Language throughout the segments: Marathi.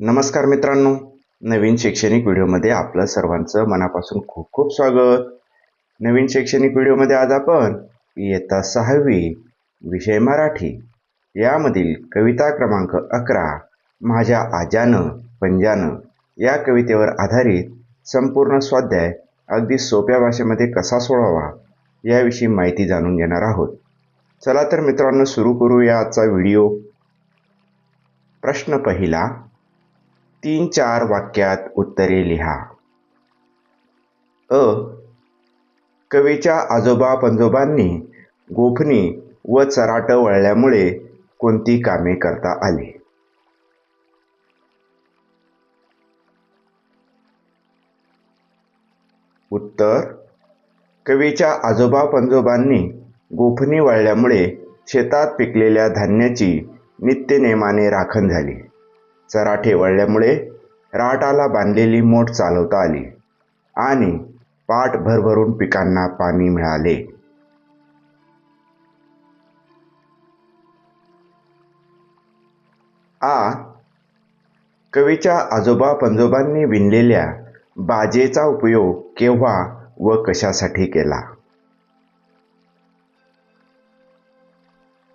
नमस्कार मित्रांनो. नवीन शैक्षणिक व्हिडिओमध्ये आपलं सर्वांचं मनापासून खूप खूप स्वागत. नवीन शैक्षणिक व्हिडिओमध्ये आज आपण इयत्ता सहावी विषय मराठी यामधील कविता क्रमांक अकरा माझ्या आजानं पंजानं या कवितेवर आधारित संपूर्ण स्वाध्याय अगदी सोप्या भाषेमध्ये कसा सोडावा याविषयी माहिती जाणून घेणार आहोत. चला तर मित्रांनो सुरू करूया आजचा व्हिडिओ. प्रश्न पहिला तीन चार वाक्यात उत्तरे लिहा. अ. कवीच्या आजोबा पंजोबांनी गोफणी व चराट वळल्यामुळे कोणती कामे करता आली? उत्तर. कवीच्या आजोबा पंजोबांनी गोफणी वळल्यामुळे शेतात पिकलेल्या धान्याची नित्यनेमाने राखण झाली. चराठे वळल्यामुळे राटाला बांधलेली मोठ चालवता आली आणि पाट भरभरून पिकांना पाणी मिळाले. आ कवीच्या आजोबा पंजोबांनी विणलेल्या बाजेचा उपयोग केव्हा व कशासाठी केला?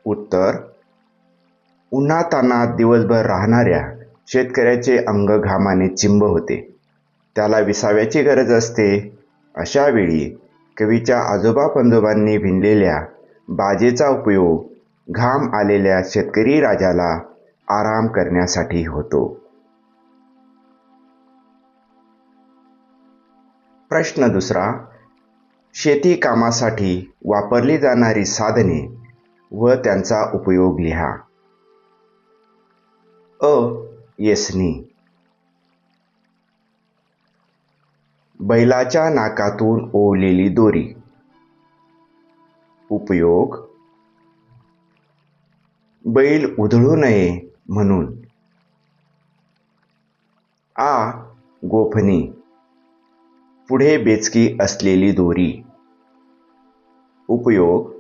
उत्तर उन्हातानात दिवसभर राहणाऱ्या शेतकऱ्याचे अंग घामाने चिंब होते. त्याला विसाव्याची गरज असते. अशा वेळी कवीच्या आजोबा पंजोबांनी भिनलेल्या बाजेचा उपयोग घाम आलेल्या शेतकरी राजाला आराम करण्यासाठी होतो. प्रश्न दुसरा शेती कामासाठी वापरली जाणारी साधने व त्यांचा उपयोग लिहा. अ येसनी. बैलाच्या नाकातून ओवलेली दोरी. उपयोग. बैल उधळू नये म्हणून. आ. गोफणी पुढे बेचकी असलेली दोरी. उपयोग.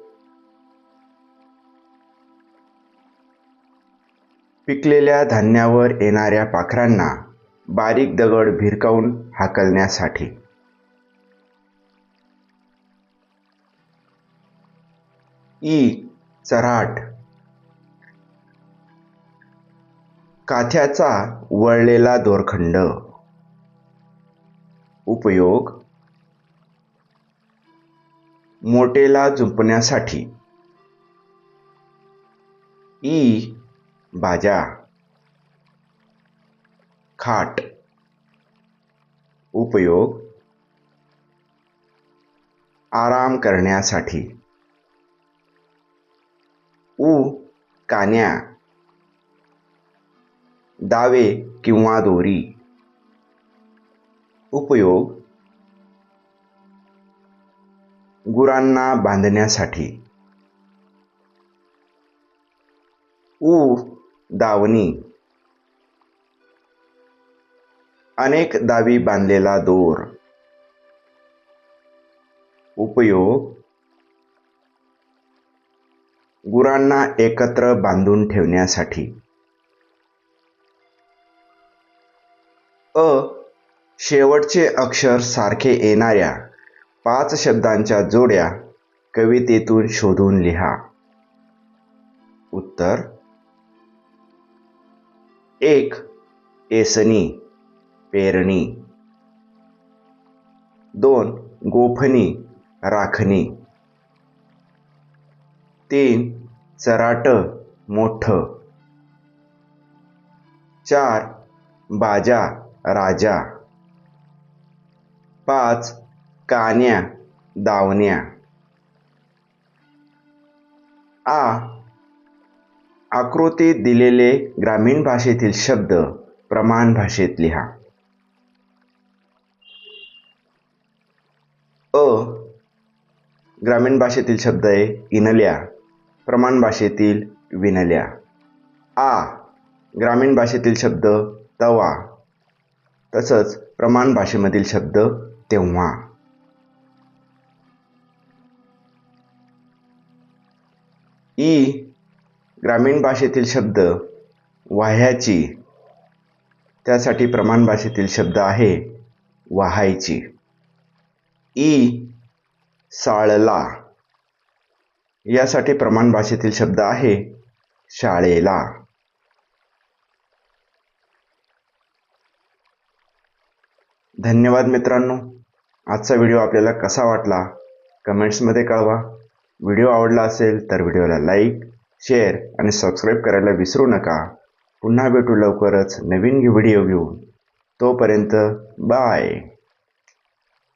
पिकलेल्या धान्यावर येणाऱ्या पाखरांना बारीक दगड भिरकावून हाकलण्यासाठी. ई. चराट. काथ्याचा वळलेला दोरखंड. उपयोग. मोटेला जुंपण्यासाठी ई. भाज्या खाट उपयोग आराम करण्यासाठी. उ कान्या दावे किंवा दोरी. उपयोग गुरांना बांधण्यासाठी. ऊ दावणी. अनेक दावी बांधलेला दोर. उपयोग. गुरांना एकत्र बांधून ठेवण्यासाठी. अ. शेवटचे अक्षर सारखे येणाऱ्या पाच शब्दांच्या जोड्या कवितेतून शोधून लिहा. उत्तर. एक एसनी पेरणी. दोन गोफणी राखणी. तीन चराट मोठ. चार बाजा राजा. पाच कान्या दावण्या. आ आकृतीत दिलेले ग्रामीण भाषेतील शब्द प्रमाण भाषेत लिहा. अ ग्रामीण भाषेतील शब्द आहे इनल्या. प्रमाण भाषेतील विनल्या. आ ग्रामीण भाषेतील शब्द तवा. तसंच प्रमाण भाषेमधील शब्द तेव्हा. ई ग्रामीण भाषेतील शब्द वाह्याची त्यासाठी प्रमाण भाषेतील शब्द आहे वाहायची. ई साळला यासाठी प्रमाण भाषेतील शब्द आहे शाळेला. धन्यवाद मित्रांनो. आजचा व्हिडिओ आपल्याला कसा वाटला? कमेंट्समध्ये कळवा. व्हिडिओ आवडला असेल तर व्हिडिओला लाईक शेअर आणि सबस्क्राईब करायला विसरू नका. पुन्हा भेटू लवकरच नवीन व्हिडिओ घेऊन. तोपर्यंत बाय